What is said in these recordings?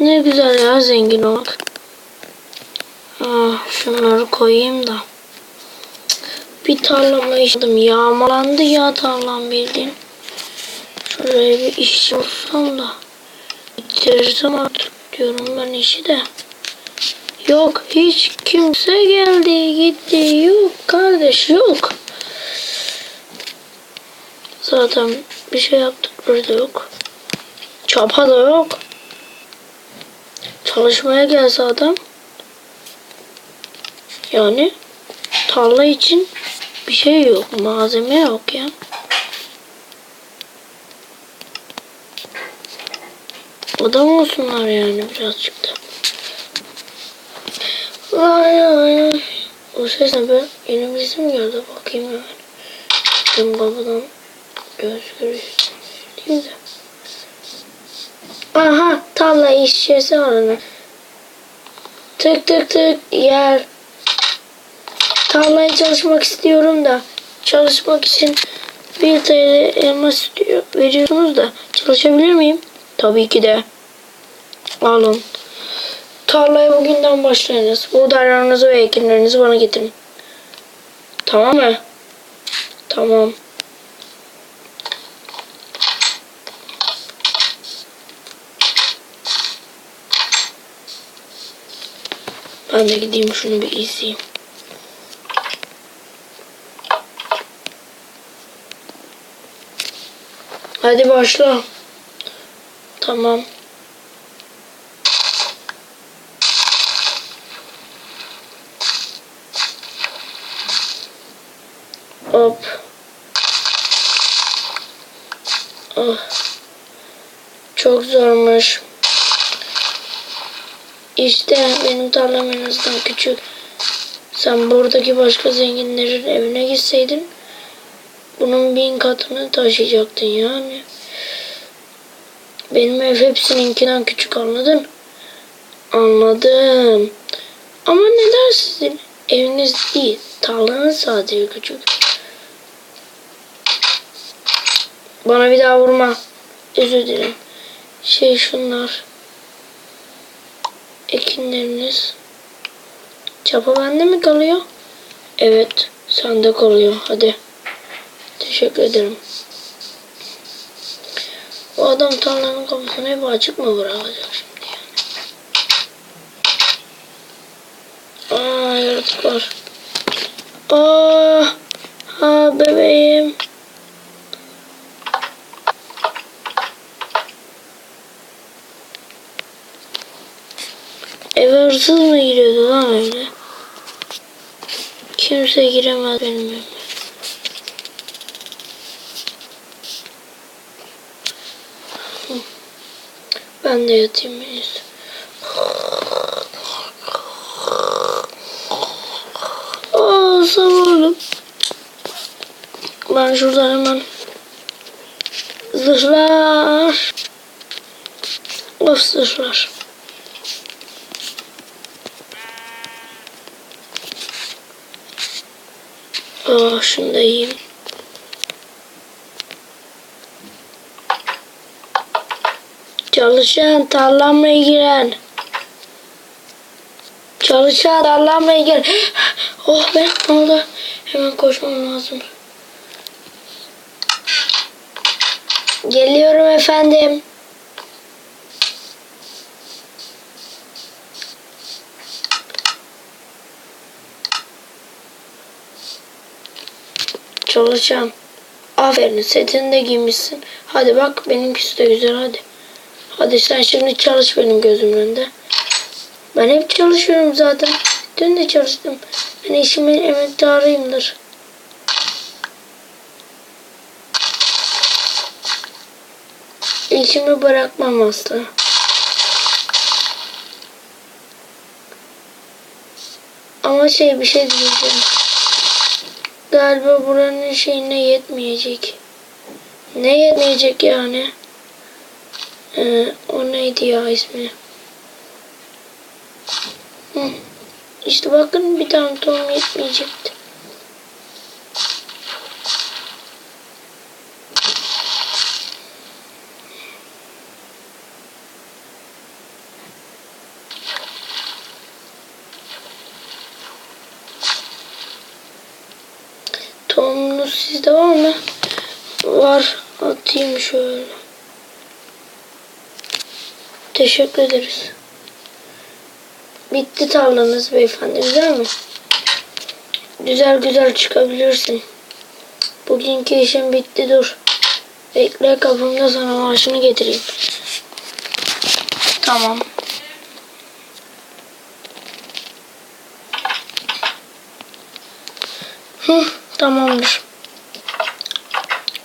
Ne güzel ya zengin olmak. Ah, şunları koyayım da. Bir tarlama işledim. Yağmalandı ya tarlam bildiğin. Şuraya bir iş olsam da. Bitirirsem artık diyorum ben işi de. Yok hiç kimse geldi gitti yok kardeş yok. Zaten bir şey yaptık burada yok. Çapa da yok. Çalışmaya gelse adam. Yani tarla için bir şey yok. Malzeme yok ya. Adam olsunlar yani birazcık da. Vay vay. O ses ne be? Yeni birisi mi geldi? Bakayım hemen. Dün babadan göz görüştüm de. Aha tarla işçisi aranır. Tık tık tık yer. Tarlaya çalışmak istiyorum da çalışmak için bir TL elma istiyor, veriyorsunuz da çalışabilir miyim? Tabii ki de. Alın. Tarlaya bugünden başlayınız. Buğdaylarınızı ve ekinlerinizi bana getirin. Tamam mı? Tamam. Ben de gideyim şunu bir izleyeyim. Hadi başla. Tamam. Hop. Ah. Çok zormuş. İşte benim tarlam en azından küçük. Sen buradaki başka zenginlerin evine gitseydin bunun bin katını taşıyacaktın yani. Benim ev hepsininkinden küçük anladın? Anladım. Ama neden sizin eviniz değil? Tarlanız sadece küçük. Bana bir daha vurma. Özür dilerim. Şey şunlar. Ekinleriniz. Çapa bende mi kalıyor? Evet. Sende kalıyor. Hadi. Teşekkür ederim. Bu adam tarlanın kapısını hep açık mı bırakacak şimdi yani? Aa yaratık var. Aa, Eve hırsız mı giriyordu lan öyle? Kimse giremez benim evime. Ben de yatayım en iyisi. Aa sabahım. Ben şuradan hemen zırhlar. Of zırhlar. Şunu da yiyeyim. Çalışan tarlamaya giren. Çalışan tarlamaya giren. Oh be ne oldu? Hemen koşmam lazım. Geliyorum efendim. Çalışan. Aferin setini de giymişsin. Hadi bak benimkisi de güzel hadi. Hadi sen şimdi çalış benim gözümün önünde. Ben hep çalışıyorum zaten. Dün de çalıştım. Ben işimin emektarıyımdır. İşimi bırakmam asla. Ama şey bir şey diyeceğim. Galiba buranın şeyine yetmeyecek. Ne yetmeyecek yani? Ee, o neydi ya ismi? Hı. İşte bakın bir tane tohum yetmeyecekti. Muz sizde var mı? Var. Atayım şöyle. Teşekkür ederiz. Bitti tarlanız beyefendi. Güzel mi? Güzel güzel çıkabilirsin. Bugünkü işim bitti dur. Bekle kapımda sana maaşını getireyim. Tamam. Hı, tamamdır.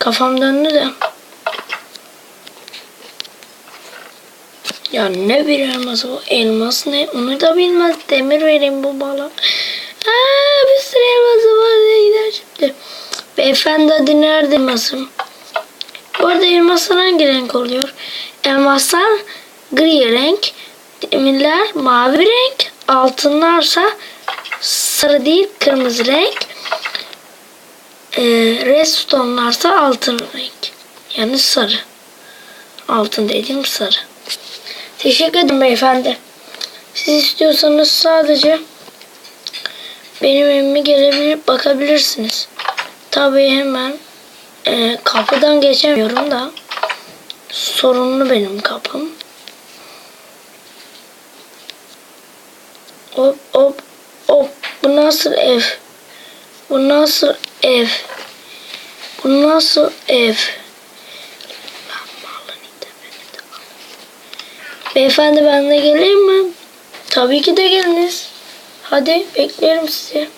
Kafam döndü de. Ya ne bir elması bu? Elmas ne? Onu da bilmez. Demir vereyim bu bala. Aa, bir sürü elması var. Ne gider şimdi? Beyefendi adı nerede elmasım? Bu arada elmaslar hangi renk oluyor? Elmaslar gri renk. Demirler mavi renk. Altınlarsa sarı değil kırmızı renk. Ee, redstone'larsa altın renk. Yani sarı. Altın dediğim sarı. Teşekkür ederim beyefendi. Siz istiyorsanız sadece benim evime gelebilir bakabilirsiniz. Tabii hemen e, kapıdan geçemiyorum da sorunlu benim kapım. Hop hop hop bu nasıl ev? Bu nasıl ev? Bu nasıl ev? Beyefendi ben de geleyim mi? Tabii ki de geliniz. Hadi beklerim sizi.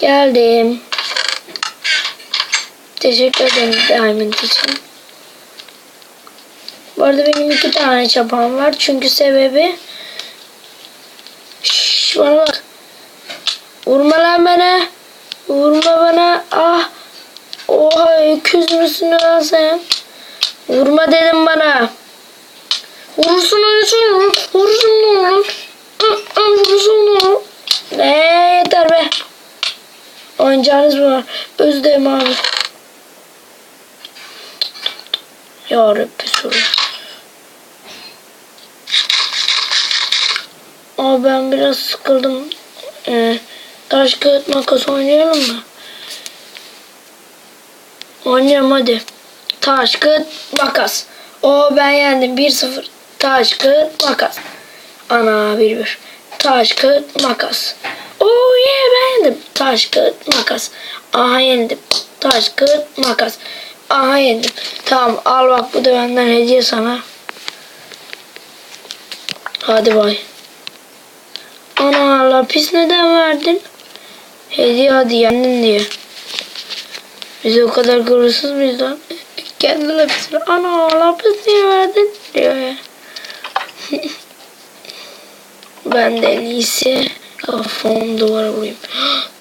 Geldim. Teşekkür ederim Diamond için. Bu arada benim iki tane çapam var. Çünkü sebebi Bana bak. Vurma lan bana. Vurma bana. Ah. Oha öküz müsün lan sen? Vurma dedim bana. Vurursun sonra. Vurursun oğlum. Vurursun oğlum. Ne yeter be. Oyuncağınız mı var? Özlem abi. Ya Rabbi sorun. Aa ben biraz sıkıldım. Ee, taş kağıt makas oynayalım mı? Oynayalım hadi. Taş kağıt makas. O ben yendim 1-0. Taş kağıt makas. Ana 1-1. Taş kağıt makas. Oo yeah ben yendim. Taş kağıt makas. Aha yendim. Taş kağıt makas. Aha yendim. Tamam al bak bu da benden hediye sana. Hadi bay. Ana lapis neden verdin? Hediye hadi yendin diye. Biz o kadar gurursuz muyuz lan? Kendi lapisini ana lapis niye verdin? diyor ya. ben de en iyisi kafamı duvara vurayım.